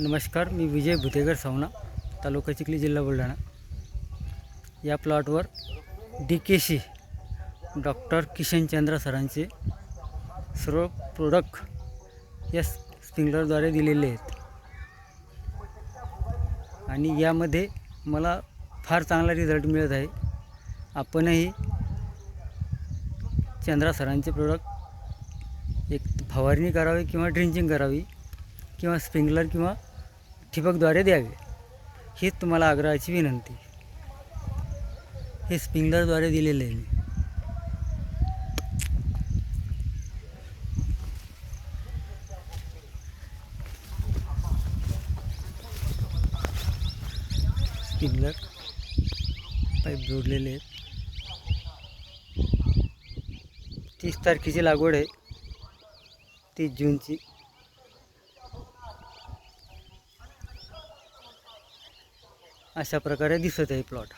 नमस्कार मी विजय भुतेकर सावना तालुका चिखली जिल्हा बुलढाणा. या प्लॉटवर D K C doctor Kishanchandra सरांचे सर्व प्रोडक्ट या स्प्रिंकलरद्वारे दिलेले आहेत. आणि यामध्ये मला फार चांगला रिझल्ट मिळत आहे. आपणही चंद्रा सरांचे प्रोडक्ट एक फवारणी करावी किंवा ड्रिंचिंग करावी किंवा स्प्रिंकलर किंवा ठिबकद्वारे द्यावे. हीच तुम्हाला आग्रहाची विनंती. हे स्प्रिंकलरद्वारे दिलेले आहे मी. स्प्रिंकलर पाईप जोडलेले आहेत. तीस तारखेची लागवड आहे. तीस जूनची. अशा प्रकारे दिसत आहे प्लॉट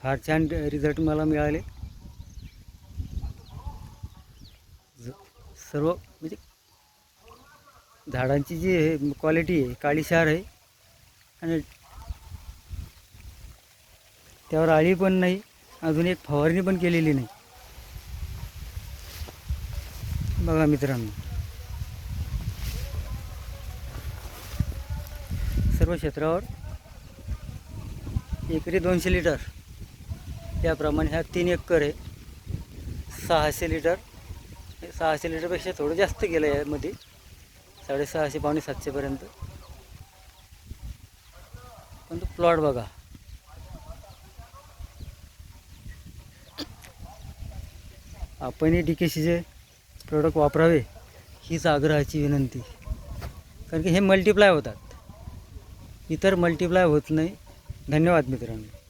फार छान रिझल्ट मला मिळाले. ज- सर्व म्हणजे झाडांची जी क्वालिटी आहे काळीशार आहे. आणि त्यावर आळी पण नाही अजून एक फवारणी पण केलेली नाही. बघा मित्रांनो. सर्व क्षेत्रावर एकरी दोनशे लिटर. त्याप्रमाणे ह्या तीन एकर आहे. सहाशे लिटर. हे सहाशे लिटरपेक्षा थोडं जास्त गेलं आहे यामध्ये. साडेसहाशे पावणे सातशेपर्यंत पण तो प्लॉट बघा. आपणही डी के सीचे प्रोडक्ट वापरावे हीच आग्रहाची विनंती. कारण की हे मल्टिप्लाय होतात. इतर मल्टिप्लाय होत नाही. धन्यवाद मित्रांनो.